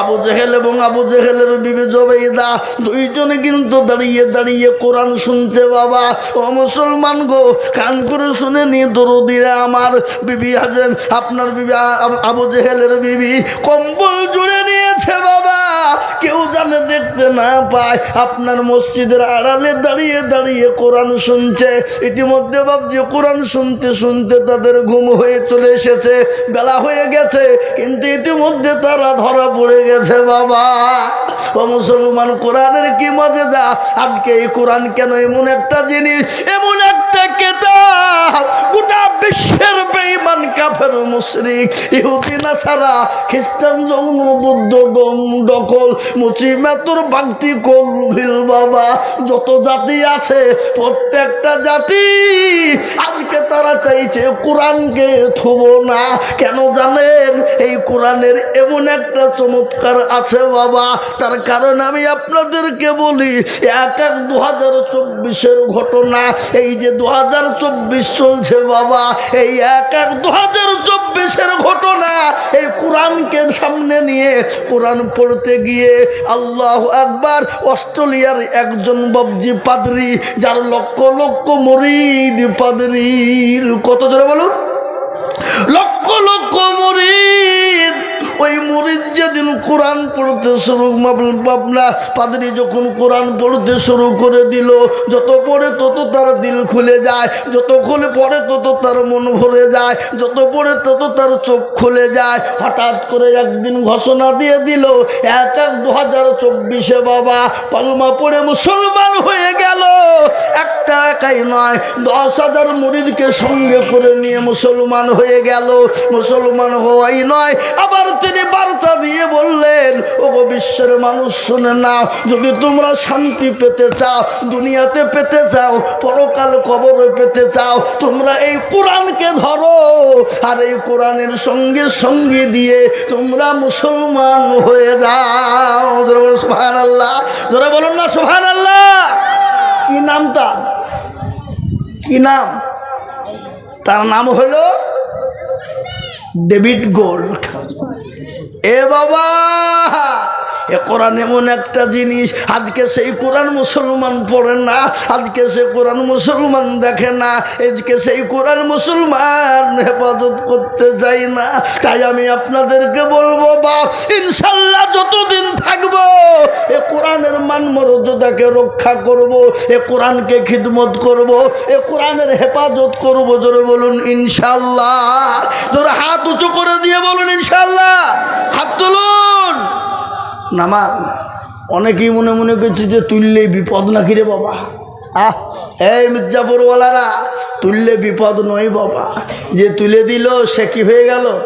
আবু জেহেল এবং আবু জেহেলের বিবি জবেইদা দুইজনে কিন্তু দাঁড়িয়ে দাঁড়িয়ে কোরআন শুনছে বাবা। ও মুসলমান গো, কান করে শুনে নি দরদিরা আমার। বিবি হাজেন, আপনার বিবি আবু জেহেলের বিবি কম্বল জুড়ে নিয়েছে বাবা। কেউ জানে দেখতে না পায়, আপনার মসজিদের আড়ালে দাঁড়িয়ে দাঁড়িয়ে কোরআন শুনছে। ইতিমধ্যে ভাবছি কোরআন শুনতে শুনতে তাদের ঘুম হয়ে চলে এসেছে, বেলা হয়ে গেছে, কিন্তু ইতিমধ্যে তারা ধরা পড়ে গেছে বাবা। ও মুসলমান, কোরআনের কি মজে যা? আজকে এই কোরআন কেন এমন একটা জিনিস, এমন একটা কেতাব, গোটা বিশ্বের কাফের মুশরিক, ইহুদি, নাসারা, খ্রিস্টান বুদ্ধ ডকল কলভিল বাবা, যত জাতি আছে, প্রত্যেকটা জাতি আজকে তারা চাইছে কোরআনকে থুব না। কেন জানেন? এই কোরআনের এমন একটা চমৎকার আছে বাবা, তার কারণ আমি আপনাদেরকে বলি, এক এক দু হাজার চব্বিশের ঘটনা, এই যে দু হাজার চব্বিশ চলছে বাবা, এই এক এক দু হাজার চব্বিশের ঘটনা এই কোরআনকে সামনে নিয়ে কোরআন পড়তে গিয়ে আল্লাহ একবার অস্ট্রেলিয়ার একজন বাবজি পাদরি, যার লক্ষ লক্ষ মরিদ পাদরির, কত জোরে বলুন? লক্ষ লক্ষ মরিদ ওই মরিদ যেদিন কোরআন পড়তে শুরু পাবনা পাদরি যখন কোরআন পড়তে শুরু করে দিল, যত পড়ে তত তার দিল খুলে যায়, যত খুলে পড়ে তত তার মন ভরে যায়, যত পড়ে তত তার চোখ খুলে যায়। হঠাৎ করে একদিন ঘোষণা দিয়ে দিল, এক এক দু হাজার চব্বিশে বাবা পালমা পড়ে মুসলমান হয়ে গেল। একটা একাই নয়, দশ হাজার মুরিদকে সঙ্গে করে নিয়ে মুসলমান হয়ে গেল। মুসলমান হওয়াই নয়, আবার তিনি বার্তা দিয়ে বললেন, ওগো বিশ্বের মানুষ, শুনে নাও যদি তোমরা শান্তি পেতে চাও, দুনিয়াতে পেতে চাও, পরকাল কবরে পেতে চাও, তোমরা এই কোরআনকে ধরো। আর এই কোরআনের সঙ্গে সঙ্গে দিয়ে তোমরা মুসলমান হয়ে যাও। সোহান আল্লাহ ধরে বলুন না সোহান আল্লাহ কি নাম তার? কি নাম? তার নাম হলো ডেভিড গোল্ড। এ বাবা! এ কোরআন এমন একটা জিনিস, আজকে সেই কোরআন মুসলমান পড়ে না, আজকে সে কোরআন মুসলমান দেখে না, আজকে সেই কোরআন মুসলমান হেফাজত করতে চাই না। তাই আমি আপনাদেরকে বলব, বাপ, ইনশাল্লাহ যতদিন থাকব, এ কোরআনের মান মর্যাদাকে রক্ষা করব, এ কোরআনকে খিদমত করব, এ কোরআনের হেফাজত করব, জোরে বলুন, ইনশাল্লাহ। জোরে হাত উঁচু করে দিয়ে বলুন, ইনশাল্লাহ। হাত তুলুন নামান অনেকেই মনে মনে করছে যে তুললে বিপদ নাকি রে বাবা? আহ, এই মির্জাপুরওয়ালারা, তুললে বিপদ নয় বাবা। যে তুলে দিল, সে কি হয়ে গেল?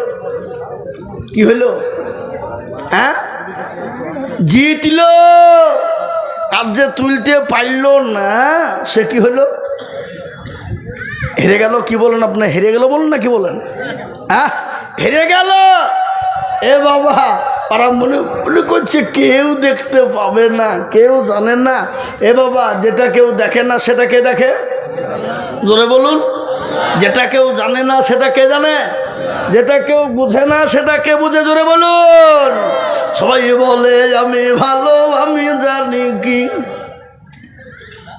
কি হলো? হ্যাঁ? জিতল। আর যে তুলতে পারল না, সে কি হলো? হেরে গেল কি বলেন আপনার হেরে গেল বলুন না কি বলেন? হ্যাঁ হেরে গেল। এ বাবা পাড়া মনে মনে করছে কেউ দেখতে পাবে না, কেউ জানে না। এ বাবা, যেটা কেউ দেখে না, সেটা কে দেখে? জোরে বলুন। যেটা কেউ জানে না, সেটা কে জানে? যেটা কেউ বুঝে না, সেটা কে বুঝে? জোরে বলুন। সবাই বলে, আমি ভালো, আমি জানি কি।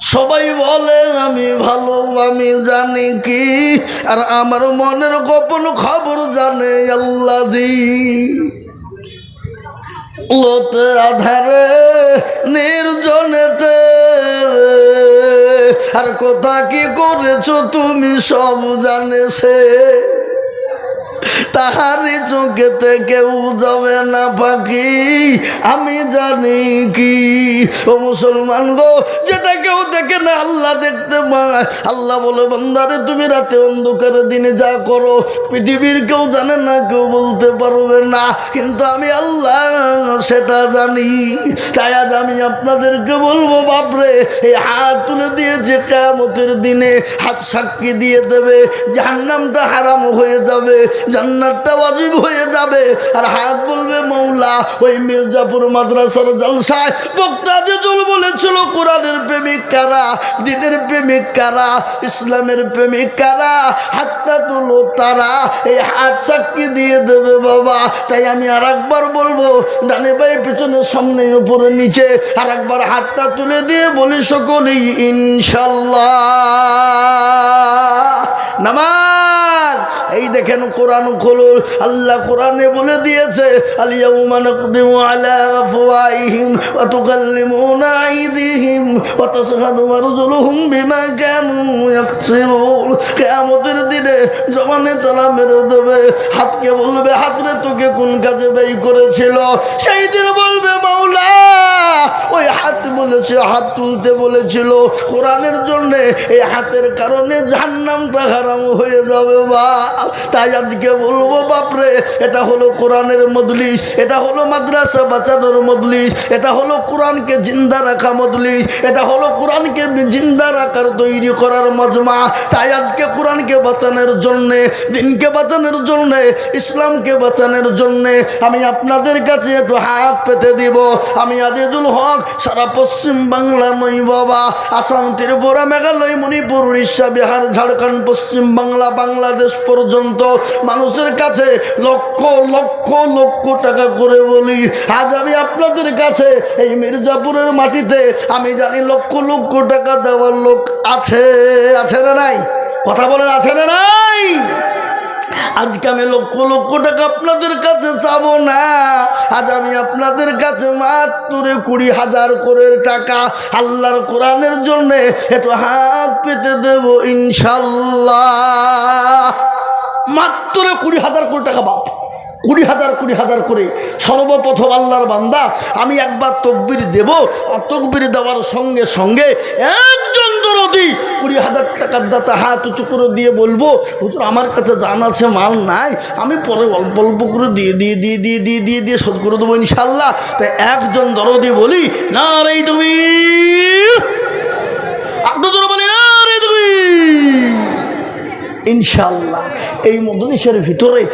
সবাই বলে, আমি ভালো, আমি জানি কি। আর আমার মনের গোপন খবর জানে আল্লাহি লোতে আধারে নির্জনেতে। আর কোথা কি করেছ তুমি সব জানে সে তাহারি চোখেতে কেউ যাবে না পাখি। আমি জানি কি? ও মুসলমান গো, যেটা কেউ দেখে না, আল্লাহ দেখতে পায়। আল্লাহ বলে, বন্দারে, তুমি রাতে অন্ধকারে দিনে যা করো, পৃথিবীর কেউ জানে না, কেউ বলতে পারবে না। কিন্তু আমি আল্লাহ সেটা জানি। তাই আজ আমি আপনাদেরকে বলব, বাপরে, এই হাত তুলে দিয়েছে কেমতের দিনে, হাত সাক্ষী দিয়ে দেবে, জাহান্নামটা হারাম হয়ে যাবে। জান্নাতটা ওয়াজিব হয়ে যাবে। আর হাত বলবে, মৌলা, ওই মির্জাপুর মাদ্রাসার জলসায় বক্তা যে জল বলেছিল, কোরআনের প্রেমিক কারা, দিনের প্রেমিক কারা, ইসলামের প্রেমিক কারা, হাতটা তুলো তারা, এই হাত সাক্ষী দিয়ে দেবে বাবা। তাই আমি আর একবার বলব, ডানে বাই পেছনে, সামনে, উপরে, নিচে আর একবার হাতটা তুলে দিয়ে বলি সকলেই, ইনশাল্লাহ। নামাজ, এই দেখেন কোরআন আল্লাহ কোরআনে বলে দিয়েছে আলিয়া উমান আলা তুকাল্লিমুনা আইদিহিম ওয়া তাশহাদু আরজুলুহুম বিমা কানু ইয়াকসিবুন কিয়ামতের দিনে জবানে তালা মেরে দেবে, হাতকে বলবে, হাতরে তোকে কোন কাজে ব্যয় করেছিল? সেই দিন বলবে, মাওলা, ওই হাত বলেছে, হাত তুলতে বলেছিল। কোরআনের জন্যে এই হাতের কারণে জাহান্নামটা হারাম হয়ে যাবে বা। তাই আজকে বলব, বাপরে, এটা হলো কোরআনের মদলিস এটা হলো মাদ্রাসা বাঁচানোর মদলিস এটা হলো কোরআনকে জিন্দা রাখা মদলিস এটা হলো কোরআনকে জিন্দা রাখার তৈরি করার মজমা। তাই আজকে কোরআনকে বাঁচানোর জন্যে, দিনকে বাঁচানোর জন্যে, ইসলামকে বাঁচানোর জন্যে আমি আপনাদের কাছে একটু হাত পেতে দিব। আমি আজিজুল হক, সারা পশ্চিম বাংলা নই বাবা। আসাম, ত্রিপুরা, মেঘালয়, মণিপুর, উড়িষ্যা, বিহার, ঝাড়খণ্ড, পশ্চিম বাংলা, বাংলাদেশ পর্যন্ত মানুষের কাছে লক্ষ লক্ষ লক্ষ টাকা করে বলি। আজ আমি আপনাদের কাছে এই মির্জাপুরের মাটিতে, আমি জানি লক্ষ লক্ষ টাকা দেওয়ার লোক আছে। আছে না নাই? কথা বলেন আছে না নাই? আজকে আমি লক্ষ লক্ষ টাকা আপনাদের কাছে চাবো না। আজ আমি আপনাদের কাছে মাত্র কুড়ি হাজার করে টাকা। আল্লাহর কোরআনের জন্যে একটু হাত পেতে দেব ইনশাল্লাহ। মাত্র কুড়ি হাজার কোটি টাকা বাপ। কুড়ি হাজার কুড়ি হাজার করে সর্বপ্রথম আল্লাহর বান্দা, আমি একবার তকবির দেব। আর তকবির দেওয়ার সঙ্গে সঙ্গে একজন দরদি কুড়ি হাজার টাকার দাতা হাত উঁচু করে দিয়ে বলব, হুজুর, আমার কাছে জান আছে, মাল নাই। আমি পরে অল্প অল্প করে দিয়ে দিয়ে দিয়ে দিয়ে দিয়ে দিয়ে দিয়ে শোধ করে দেবো ইনশাল্লাহ তাই একজন দরদি বলি না রে তুমি আপনাদের বলি না রে তুমি ইনশাল্লাহ এই মদনিসের ভিতরে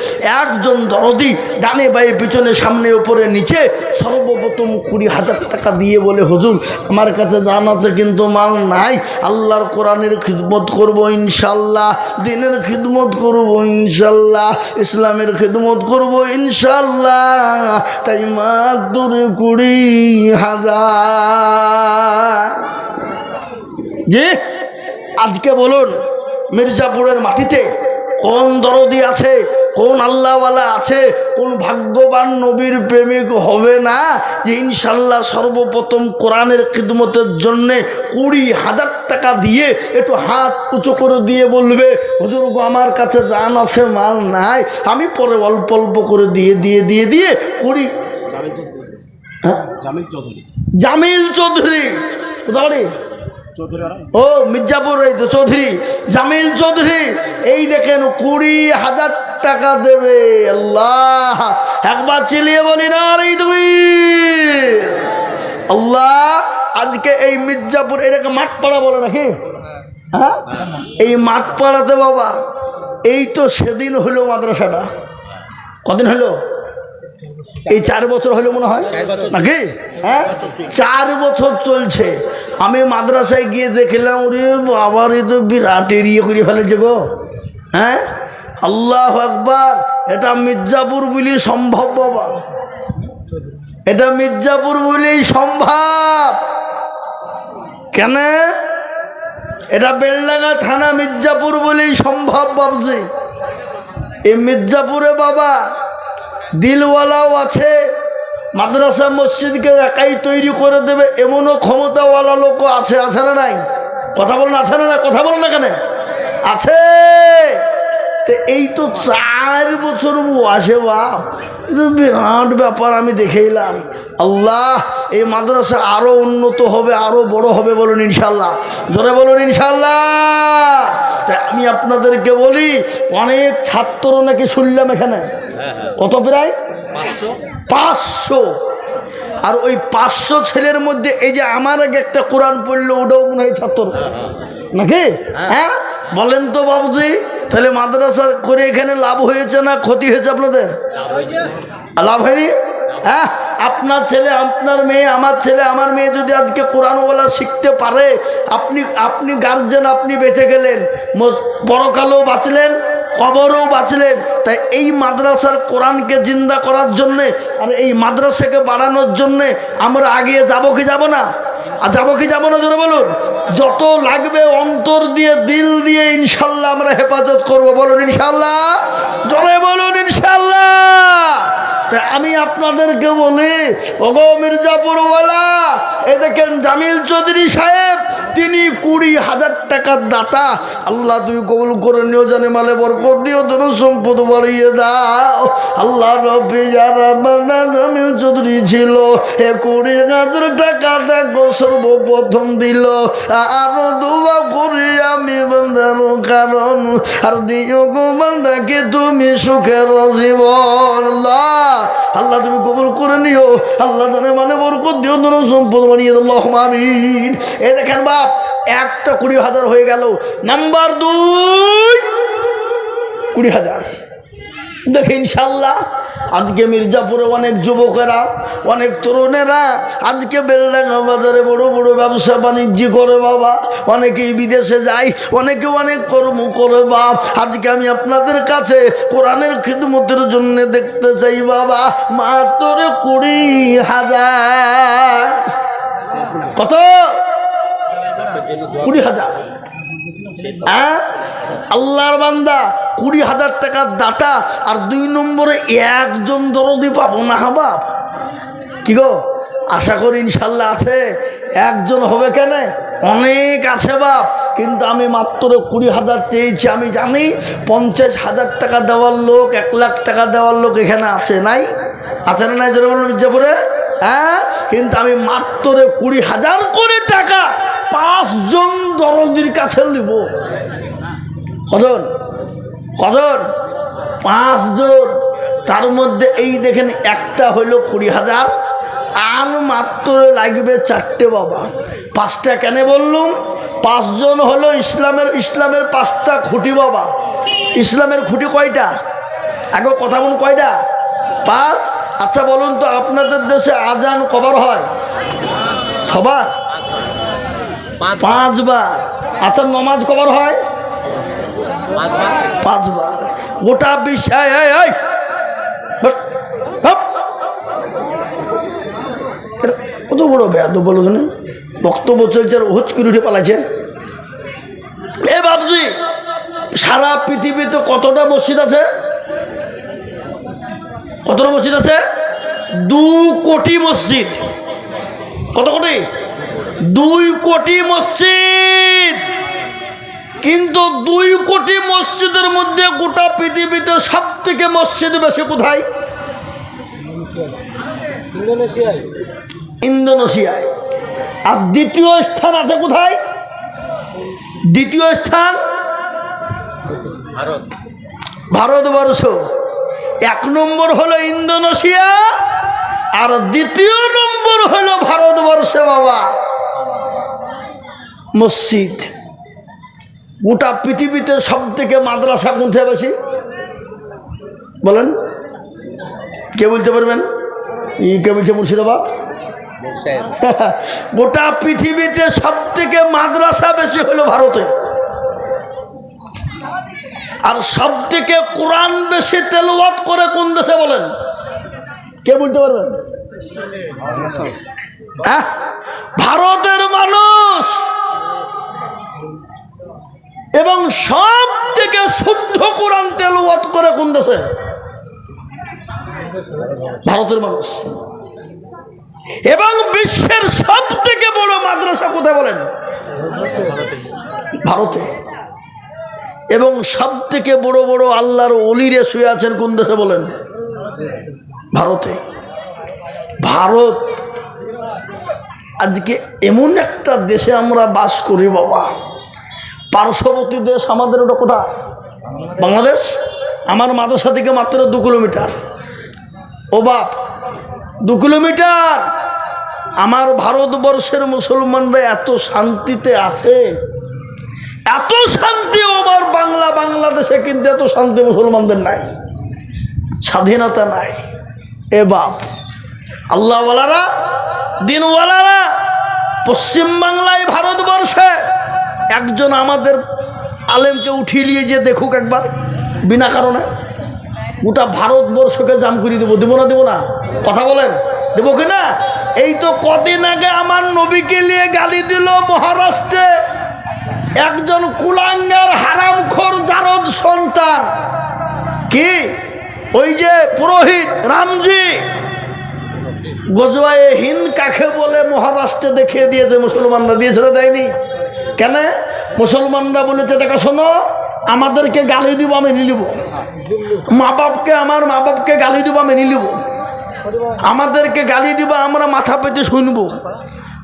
একজন দরদি ডানে বায়ে পিছনে সামনে উপরে নিচে সর্বপ্রথম কুড়ি হাজার টাকা দিয়ে বলে, হজুর, আমার কাছে জান আছে, কিন্তু মাল নাই। আল্লাহর কোরআনের খিদমত করব ইনশাল্লাহ দিনের খিদমত করব ইনশাল্লাহ ইসলামের খিদমত করব ইনশাল্লাহ তাই মাত্র কুড়ি হাজার। যে আজকে বলুন। মির্জাপুরের মাটিতে কোন দরদি আছে কোন আল্লাহওয়ালা আছে কোন ভাগ্যবান নবীর প্রেমিক হবে না যে ইনশাল্লাহ সর্বপ্রথম কোরআনের খিদমতের জন্যে কুড়ি হাজার টাকা দিয়ে একটু হাত উঁচু করে দিয়ে বলবে হুজুর গো আমার কাছে জান আছে মাল নাই আমি পরে অল্প অল্প করে দিয়ে দিয়ে দিয়ে দিয়ে কুড়ি হ্যাঁ? জামিল চৌধুরী। জামিল চৌধুরী। কোথা বাড়ি? চৌধুরী ওরা ও মির্জাপুর এই তো চৌধুরী জামিল চৌধুরী এই দেখেন কুড়ি হাজার টাকা দেবে আল্লাহ। একবার চিলিয়ে বলি না রে তুমি আল্লাহ আজকে এই মির্জাপুর এটাকে মাঠপাড়া বলে নাকি? হ্যাঁ? এই মাঠপাড়াতে বাবা এই তো সেদিন হলো মাদ্রাসাটা। কদিন হলো? এই চার বছর হলো মনে হয়? নাকি? হ্যাঁ? চার বছর চলছে। আমি মাদ্রাসায় গিয়ে দেখলাম রে বাবার এ তো বিরাট এরিয়ে করে ফেলেছে গো। হ্যাঁ? আল্লাহ একবার এটা মির্জাপুর বলি সম্ভব, বাবা। এটা মির্জাপুর বলেই সম্ভব। কেন? এটা বেলডাঙ্গা থানা মির্জাপুর বলেই সম্ভব ভাবছি এই মির্জাপুরে বাবা, দিলওয়ালাও আছে মাদ্রাসা মসজিদকে একাই তৈরি করে দেবে, এমনও ক্ষমতাওয়ালা লোকও আছে আছে না নাই? কথা বলেন, আছে না না কথা বলেন না কেন? আছে! তো এই তো চার বছর আসে বাপ। বিরাট ব্যাপার, আমি দেখে এলাম। আল্লাহ, এই মাদ্রাসা আরও উন্নত হবে আরও বড় হবে বলুন ইনশাল্লাহ জোরে বলুন ইনশাল্লাহ তাই আমি আপনাদেরকে বলি, অনেক ছাত্র নাকি শুনলাম এখানে। কত প্রায়? পাঁচশো? আর ওই পাঁচশো ছেলের মধ্যে এই যে আমার আগে একটা কোরআন পড়ল ওটাও মনে হয় ছাত্র। নাকি? হ্যাঁ। বলেন তো বাবুজি তাহলে মাদ্রাসা করে এখানে লাভ হয়েছে না ক্ষতি হয়েছে আপনাদের? লাভ হয়নি? হ্যাঁ? আপনার ছেলে আপনার মেয়ে আমার ছেলে আমার মেয়ে যদি আজকে কোরআনওয়ালা শিখতে পারে আপনি আপনি গার্জেন আপনি বেঁচে গেলেন। ম- পরকালেও বাঁচলেন কবরও বাঁচলেন। তাই এই মাদ্রাসার কোরআনকে জিন্দা করার জন্যে আর এই মাদ্রাসাকে বাড়ানোর জন্যে আমরা আগে যাব কি যাব না? আর যাব কি যাব না জোরে বলুন? যত লাগবে অন্তর দিয়ে, দিল দিয়ে ইনশাল্লাহ আমরা হেফাজত করব। বলুন ইনশাল্লাহ? জোরে বলুন ইনশাল্লাহ? আমি আপনাদেরকে বলি, ওগো মির্জাপুরওয়ালা, এ দেখেন জামিল চৌধুরী সাহেব, তিনি কুড়ি হাজার টাকার দাতা। আল্লাহ তুই কবুল করে নিও, জানে মালে বরকত দিও তোর সম্পদ বাড়িয়ে দাও। আল্লাহ রবি যারা জামিল চৌধুরী ছিল, এ কুড়ি হাজার টাকা দেখো সর্বপ্রথম দিল। আরও দোয়া করি আমি বান্দার কারণ, আর দিও গো বান্দাকে তুমি সুখের জীবন আল্লাহ আল্লাহ তুমি কবুল করে নিও। আল্লাহ জানে মানে বরকত দিও ধন সম্পদ বানিয়ে দেবো আমিন। এ দেখেন বাপ, একটা কুড়ি হাজার হয়ে গেল। নাম্বার দুই, কুড়ি হাজার। দেখে, ইনশাল্লাহ, আজকে মির্জাপুরে অনেক যুবকেরা, অনেক তরুণেরা আজকে বেলডাঙ্গা বাজারে বড় বড় ব্যবসা বাণিজ্য করে বাবা। অনেকেই বিদেশে যায়, অনেকে অনেক কর্ম করে বাপ। আজকে আমি আপনাদের কাছে কোরআনের খিদমতের জন্য দেখতে চাই বাবা, মাত্র কুড়ি হাজার। কত? কুড়ি হাজার। হ্যাঁ? আল্লাহর বান্দা, কুড়ি হাজার টাকার দাতা আর দুই নম্বরে একজন দরদি পাবো না বাপ? কি গো? আশা করি ইনশাল্লাহ আছে। একজন হবে কেন? অনেক আছে বাপ, কিন্তু আমি মাত্র কুড়ি হাজার চেয়েছি, আমি জানি পঞ্চাশ হাজার টাকা দেওয়ার লোক, এক লাখ টাকা দেওয়ার লোক এখানে আছে নাই? আছে না নাই? বলুন মির্জাপুরে। হ্যাঁ? কিন্তু আমি মাত্র কুড়ি হাজার করে টাকা পাঁচজন দরদির কাছে নিব। কজন কজন পাঁচজন তার মধ্যে এই দেখেন একটা হইল কুড়ি হাজার আর মাত্র লাগবে চারটে বাবা। পাঁচটা কেন বললুম? পাঁচজন হলো ইসলামের ইসলামের পাঁচটা খুঁটি বাবা। ইসলামের খুঁটি কয়টা? আগে কথা বলুন কয়টা? পাঁচ? আচ্ছা বলুন তো আপনাদের দেশে আজান কবার হয়? সবার পাঁচবার। আচ্ছা নমাজ কবার হয়? পাঁচবার। গোটা বিষয় কত বড় ব্যাধ বলো শুনে। বক্তব্য চলছে আর হুচকির উঠে পালাচ্ছে এ বাবজি সারা পৃথিবীতে কতটা মসজিদ আছে? কতটা মসজিদ আছে? দু কোটি মসজিদ। কত কোটি? দুই কোটি মসজিদ। কিন্তু দুই কোটি মসজিদের মধ্যে গোটা পৃথিবীতে সব থেকে মসজিদ বেশি কোথায়? ইন্দোনেশিয়ায়। আর দ্বিতীয় স্থান আছে কোথায়? দ্বিতীয় স্থান? ভারত। ভারতবর্ষ। এক নম্বর হলো ইন্দোনেশিয়া আর দ্বিতীয় নম্বর হলো ভারতবর্ষে বাবা। মসজিদ। গোটা পৃথিবীতে সব থেকে মাদ্রাসা কোথায় বেশি? বলেন। কে বলতে পারবেন? ই কে বলছে মুর্শিদাবাদ? গোটা পৃথিবীতে সব থেকে মাদ্রাসা বেশি হলো ভারতে। আর সব থেকে কোরআন বেশি তেলওয়াত করে কোন দেশে বলেন? কে বলতে পারবেন? ভারতের মানুষ করে দেশে ভারতের মানুষ। এবং বিশ্বের সব থেকে বড় মাদ্রাসা কোথায় বলেন? ভারতে। এবং সব থেকে বড় বড় আল্লাহর অলিরে শুয়ে আছেন কোন দেশে বলেন? ভারতে। ভারত আজকে এমন একটা দেশে আমরা বাস করি বাবা। পার্শ্ববর্তী দেশ আমাদের ওটা কোথা বাংলাদেশ? আমার মাদ্রাসা থেকে মাত্র দু কিলোমিটার। ও বাপ, দু কিলোমিটার? আমার ভারতবর্ষের মুসলমানরা এত শান্তিতে আছে? এত শান্তি আমার বাংলা, বাংলাদেশে কিন্তু এত শান্তি মুসলমানদের নাই। স্বাধীনতা নাই। এ বাপ, আল্লাহওয়ালারা, দিনওয়ালারা পশ্চিমবাংলায় ভারতবর্ষে একজন আমাদের আলেমকে উঠিয়ে নিয়ে যে দেখুক একবার। বিনা কারণে গোটা ভারতবর্ষকে জাম করে দেবো। দেবো না দেবো না? কথা বলেন? দেবো কি না? এই তো কদিন আগে আমার নবীকে নিয়ে গালি দিল মহারাষ্ট্রে। একজন কুলাঙ্গার হারামখোর জারদ সন্তান। কি? ওই যে পুরোহিত রামজি। গজওয়ায়ে হিন্দ কাকে বলে মহারাষ্ট্রে দেখিয়ে দিয়েছে, মুসলমানরা। দিয়েছিল দেয়নি? কেন? মুসলমানরা বলেছে, দেখা শোনো আমাদেরকে গালি দিব, আমি নিলিব মা বাপকে আমার মা বাপকে গালি দিব, আমি নিলিব আমাদেরকে গালি দিবা, আমরা মাথা পেতে শুনব।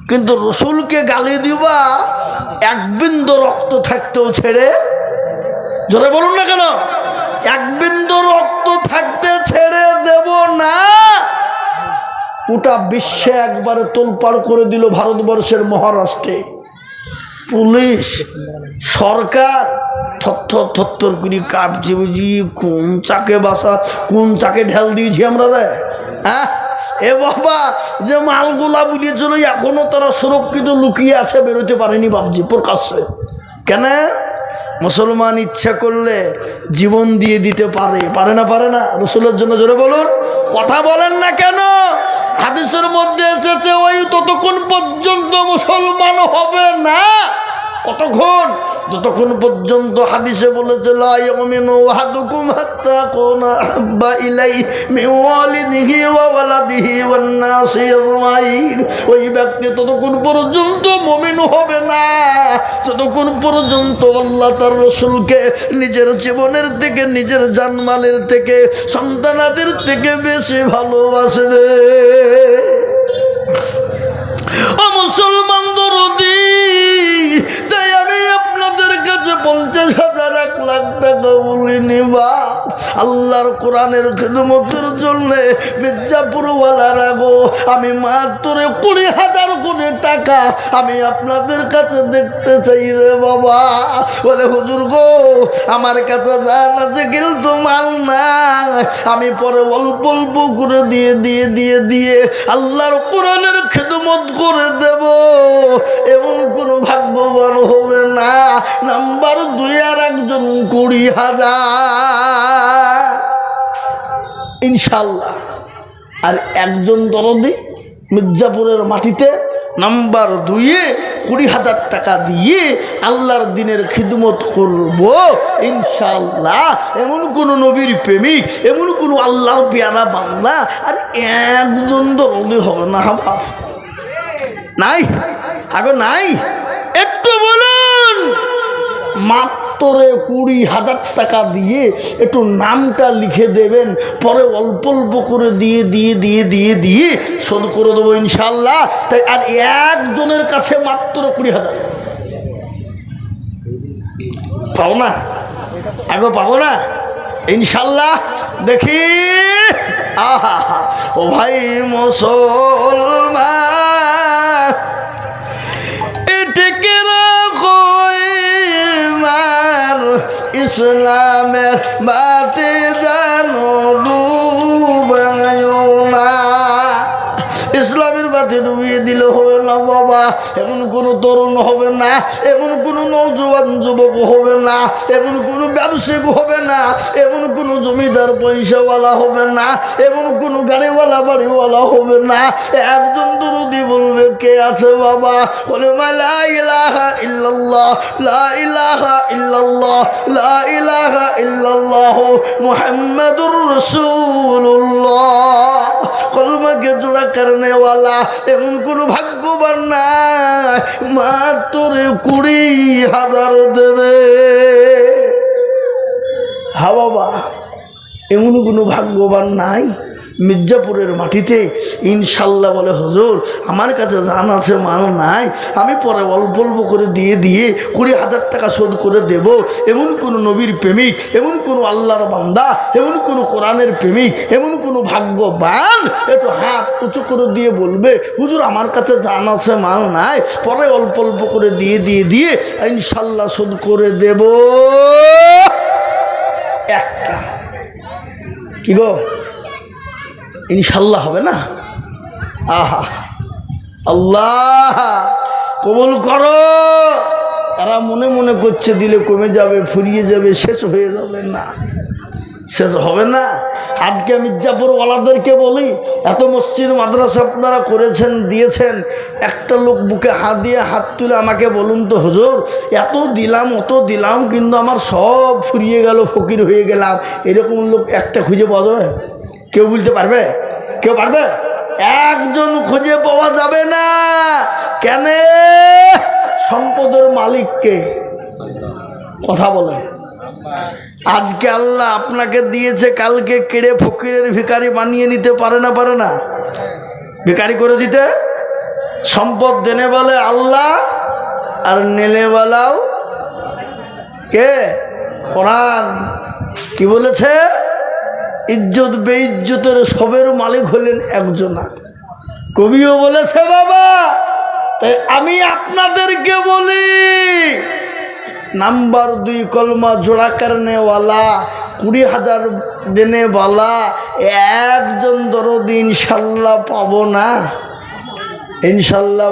কিন্তু রসুলকে গালি দিবা, এক বিন্দু রক্ত থাকতেও ছেড়ে, জোরে বলুন না কেন? এক বিন্দু রক্ত থাকতে ছেড়ে দেব না। ওটা বিশ্বে একবারে তোলপাড় করে দিল ভারতবর্ষের মহারাষ্ট্রে। পুলিশ, সরকার, থর থর করি কাঁপছে বুঝি, কোন চাকে বাসা, কোন চাকে ঢেল দিয়েছি আমরা রে? হ্যাঁ? এ বাবা, যে মালগুলা বুলিয়েছিল, এখনও তারা সুরক্ষিত লুকিয়ে আছে, বেরোতে পারেনি বাবজি প্রকাশ্যে। কেন? মুসলমান ইচ্ছা করলে জীবন দিয়ে দিতে পারে। পারে না পারে না? রসুলের জন্য জোরে বলুন। কথা বলেন না কেন? হাদিসের মধ্যে এসেছে, ওই ততক্ষণ পর্যন্ত মুসলমান হবে না। কতক্ষণ? যতক্ষণ পর্যন্ত হাদিসে বলেছে ওই ব্যক্তি ততক্ষণ পর্যন্ত মুমিন হবে না। ততক্ষণ পর্যন্ত আল্লাহ তার রসুলকে নিজের জীবনের থেকে, নিজের জানমালের থেকে, সন্তানাদের থেকে বেশি ভালোবাসবে। মুসলমান দরদি! তাই আমি আপনাদের কাছে হাজার, এক লাখ টাকা আল্লাহর কোরআনের খেদমতের জন্য আমি কুড়ি হাজার কোটি টাকা আমি আপনাদের কাছে দেখতে চাই রে বাবা। বলে, হুজুর গো, আমার কাছে আছে, কিন্তু মাল আমি পরে অল্প অল্প করে দিয়ে দিয়ে দিয়ে দিয়ে আল্লাহর কোরআনের খেদমত করে দেব। এবং কোনো ভাগ্যবান হবে না নাম্বার দুই আর একজন কুড়ি হাজার। ইনশাল্লাহ। আর একজন দরদি মির্জাপুরের মাটিতে নাম্বার দুইয়ে কুড়ি হাজার টাকা দিয়ে আল্লাহর দিনের খিদমত করব। ইনশাল্লাহ। এমন কোন নবীর প্রেমিক, এমন কোন আল্লাহর পেয়ারা বাংলা আর একজন দরদি হবে না নাই? আগে, নাই? একটু বলুন মাত্র কুড়ি হাজার টাকা দিয়ে একটু নামটা লিখে দেবেন, পরে অল্প অল্প করে দিয়ে দিয়ে দিয়ে দিয়ে দিয়ে শোধ করে দেবো ইনশাল্লাহ তাই আর একজনের কাছে মাত্র কুড়ি হাজার। পাবো না? আগে পাবো না? ইনশাল্লাহ দেখি। আহা, ও ভাই মুসলমান। ইমান ইসলামের বাতে জানো ডুবায় না। ইসলামের বাতে ডুবিয়ে দিলে হবে না বাবা, এমন কোনো তরুণ হবে না, এমন কোনো নৌজওয়ান যুবক হবে না, এমন কোনো ব্যবসায়িক হবে না, এমন কোনো জমিদার পয়সাওয়ালা হবে না, এমন কোনো গাড়িওয়ালা বাড়িওয়ালা হবে না। একজন দরদি বলবে, কে আছে বাবা? বলে, মা ইলাহা ইল্লাল্লাহ, লা ইলাহা ইল্লাল্লাহ, লা ইলাহা ইল্লাল্লাহ মুহাম্মাদুর রাসূলুল্লাহ। কলমাকে জোড়া এমন কোনো ভাগ্যবান না মাত্র কুড়ি হাজার দেবে। হা বাবা এমন কোনো ভাগ্যবান নাই? মির্জাপুরের মাটিতে, ইনশাল্লাহ বলে, হজুর, আমার কাছে জান আছে, মাল নাই, আমি পরে অল্প অল্প করে দিয়ে দিয়ে কুড়ি হাজার টাকা শোধ করে দেব। এমন কোনো নবীর প্রেমিক, এমন কোনো আল্লাহর বান্দা, এমন কোনো কোরআনের প্রেমিক, এমন কোনো ভাগ্যবান একটু হাত উঁচু করে দিয়ে বলবে, হুজুর, আমার কাছে জান আছে, মাল নাই, পরে অল্প অল্প করে দিয়ে দিয়ে দিয়ে ইনশাল্লাহ শোধ করে দেব। একটা। কি গো? ইনশাল্লাহ হবে না? আহা। আল্লাহ, কবুল করো। তারা মনে মনে করছে, দিলে কমে যাবে, ফুরিয়ে যাবে, শেষ হয়ে যাবে না। শেষ হবে না? আজকে মির্জাপুর ওয়ালাদেরকে বলি, এত মসজিদ, মাদ্রাসা আপনারা করেছেন, দিয়েছেন, একটা লোক বুকে হাত দিয়ে হাত তুলে আমাকে বলুন তো, হুজুর, এত দিলাম, অত দিলাম, কিন্তু আমার সব ফুরিয়ে গেল, ফকির হয়ে গেলাম। এরকম লোক একটা খুঁজে পাওয়া যাবে? কেউ বলতে পারবে? কেউ পারবে? একজন খুঁজে পাওয়া যাবে না। কেন? সম্পদের মালিককে কথা বলে আজকে আল্লাহ আপনাকে দিয়েছে, কালকে কেড়ে ফকিরের ভিখারি বানিয়ে নিতে পারে না পারে না? ভিখারি করে দিতে? সম্পদ দেনে বলে আল্লাহ, আর নেলে বলাও কে? কোরআন। কি বলেছে? ইজ্জত বেইজ্জতের সবের মালিক হলেন একজনা। কবিও বলেছে, বাবা, তাই আমি আপনাদেরকে বলি, নাম্বার দুই কলমা জোড়া কারণেওয়ালা, কুড়ি হাজার দিনে দেনেওয়ালা, একজন দরদ ইনশাল্লাহ পাবো না। ইনশাল্লাহ